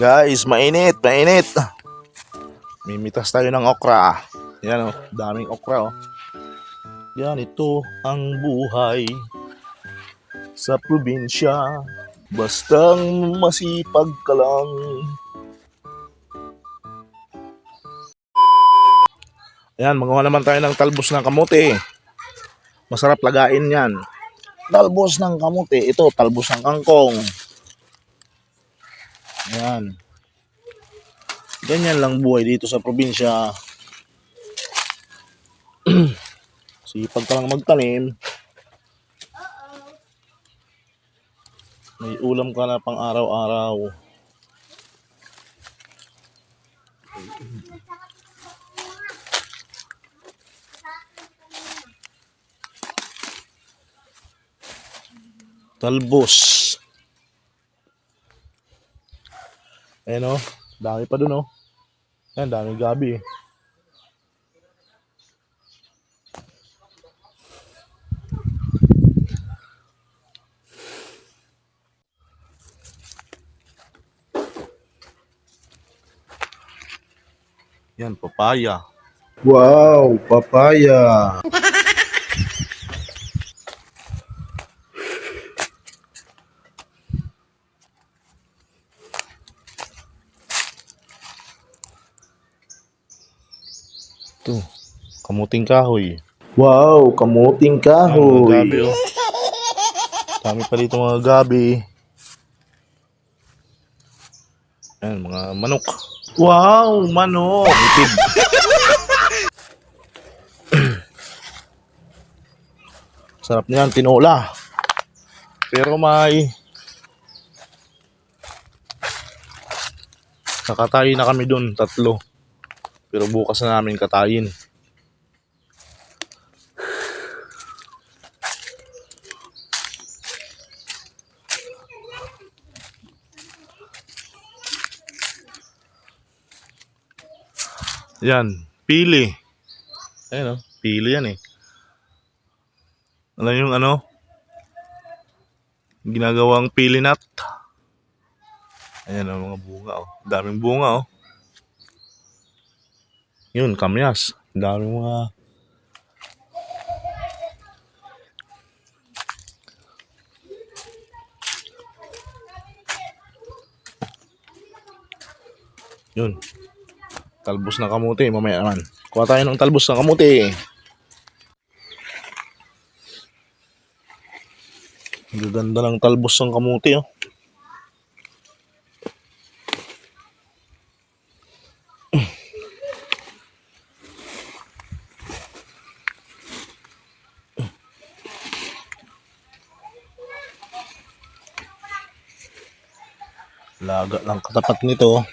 Guys, mainit, mainit. Mimitas tayo ng okra. Yan oh, daming okra oh. Yan, ito ang buhay sa probinsya. Bastang masipag ka lang. Ayan, magawa naman tayo ng talbos ng kamote. Masarap lagain yan. Talbos ng kamote. Ito, talbos ng kangkong. Ayan. Ganyan lang buhay dito sa probinsya. Sipag ka lang magtanim. May ulam ka na pang araw-araw. Talbos. Ayan o. Dami pa dun o. Ayan, dami gabi eh. Yan, papaya. Wow, papaya. Ito, kamuting kahoy. Wow, kamuting kahoy. Gabi, oh. Dami pa dito mga gabi. Ayan, mga manok. Wow, manok. Itid. Sarap niyan, tinola. Pero may Nakatayin na kami doon, tatlo. Pero bukas na namin katayin. Yan, pili. Ayan o, pili yan eh. Alam yung ano? Ginagawang pili nut. Ayan o, mga bunga o. Daming bunga o. Yun, kamyas. Daming mga... Yun. Talbos ng kamuti, mamaya naman. Kuha tayo ng talbos ng kamuti. Ang gaganda ng talbos ng kamuti, oh. Laga ng katapat nito.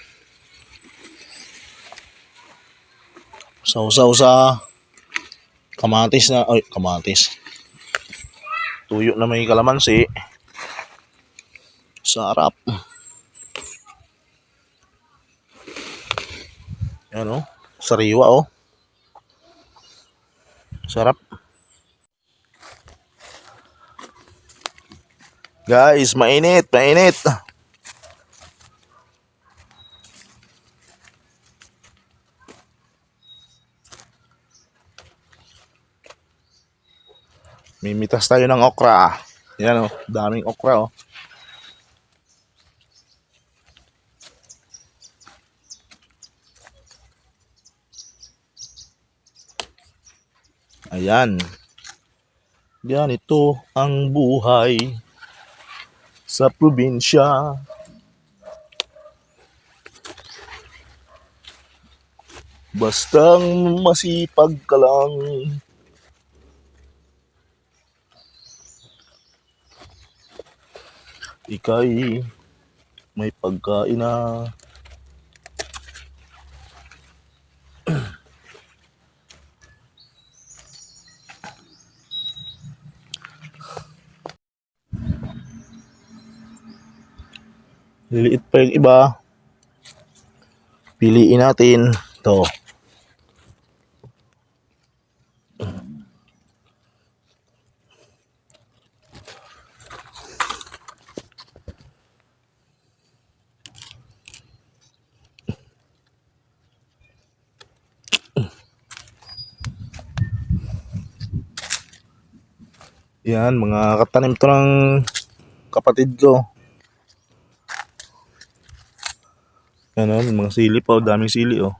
Sausaw sa kamatis na, ay, kamatis. Tuyo na may kalamansi. Sarap. Yan oh. Sariwa oh. Sarap. Guys, mainit, mainit. Mimitas tayo ng okra. Yan oh, daming okra oh. Ayan. Yan ito ang buhay sa probinsya. Bastang masipag ka lang. Ikay may pagkain na Liliit pa yung iba. Piliin natin. to Yan, mga katanim to ng kapatid ko. Yan o, mga sili pa. oh. Daming sili oh.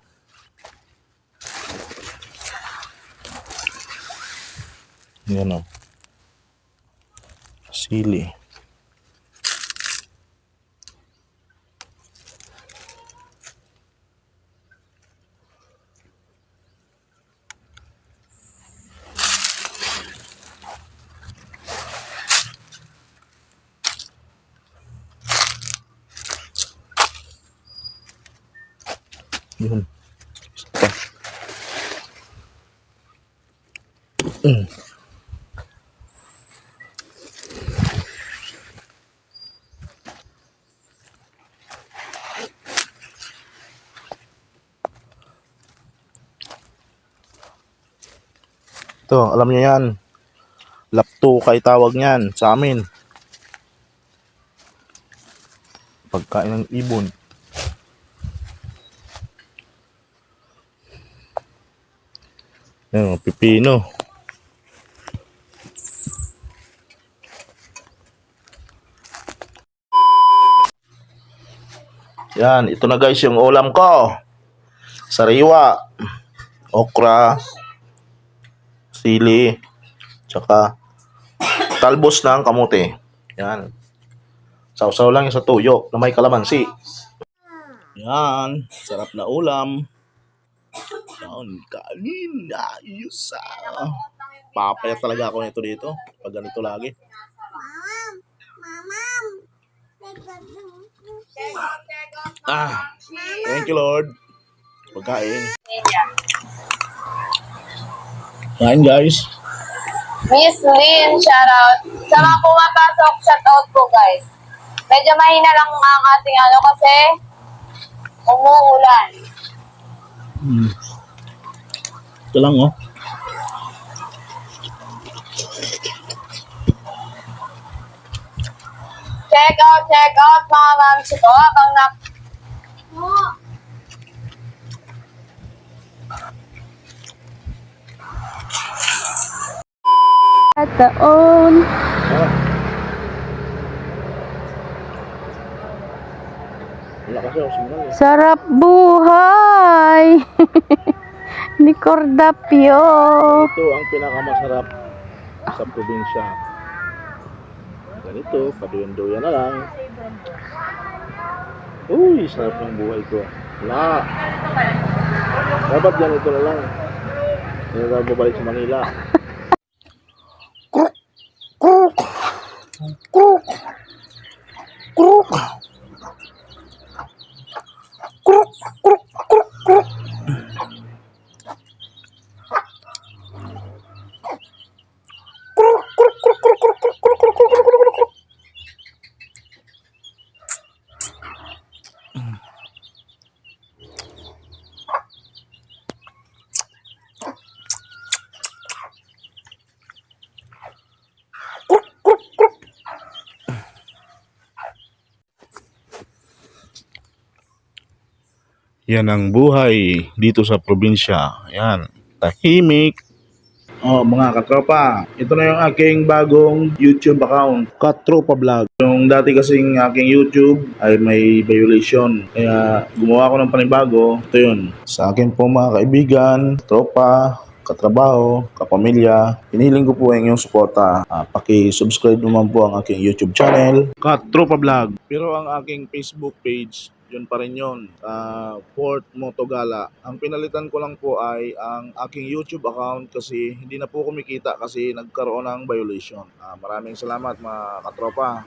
Yan o. Sili. Yun. Pa. Mm. Ito, alam niyo yan. Lapto kay tawag niyan sa amin. Pagkain ng ibon. Yan, oh, pipino. Yan, ito na guys yung ulam ko. Sariwa, okra, sili, tsaka talbos ng kamote. Yan. Sausaw lang yung sa tuyo na may kalamansi. Yan, sarap na ulam. Yan, kanin. Ayos ah. Papaya talaga ako nito dito. Pag ganito lagi. Ah, thank you Lord. Pagkain. Kain guys. Miss Lynn, shoutout. Sa mga pumapasok, shoutout po guys. Medyo mahina lang ang ating ano kasi umuulan. Hmm. Ito lang, oh. Check out, check out, mga mamsi ko. Abang na... Oh. At taon. Sarap buhay! Ni Cordapio. Ito ang pinakamasarap sa probinsya. Ganito, paduyan-duyan na lang. Uy, sarap ng buhay ko. Wala. Dapat ganito na lang. Hindi na tayo babalik sa Manila. Kruk! Kruk! Kruk! Yan ang buhay dito sa probinsya. Yan, tahimik. Oh, mga katropa, ito na yung aking bagong YouTube account, Katropa Vlog. Yung dati kasing aking YouTube ay may violation. Kaya gumawa ko ng panibago. Ito yun. Sa akin po mga kaibigan, tropa, katrabaho, kapamilya, hinihiling ko po ang inyong suporta. Ah, paki-subscribe naman po ang aking YouTube channel, Katropa Vlog. Pero ang aking Facebook page, yun pa rin yun, ah, Fort Motogala. Ang pinalitan ko lang po ay ang aking YouTube account kasi hindi na po kumikita kasi nagkaroon ng violation. Ah, maraming salamat mga katropa.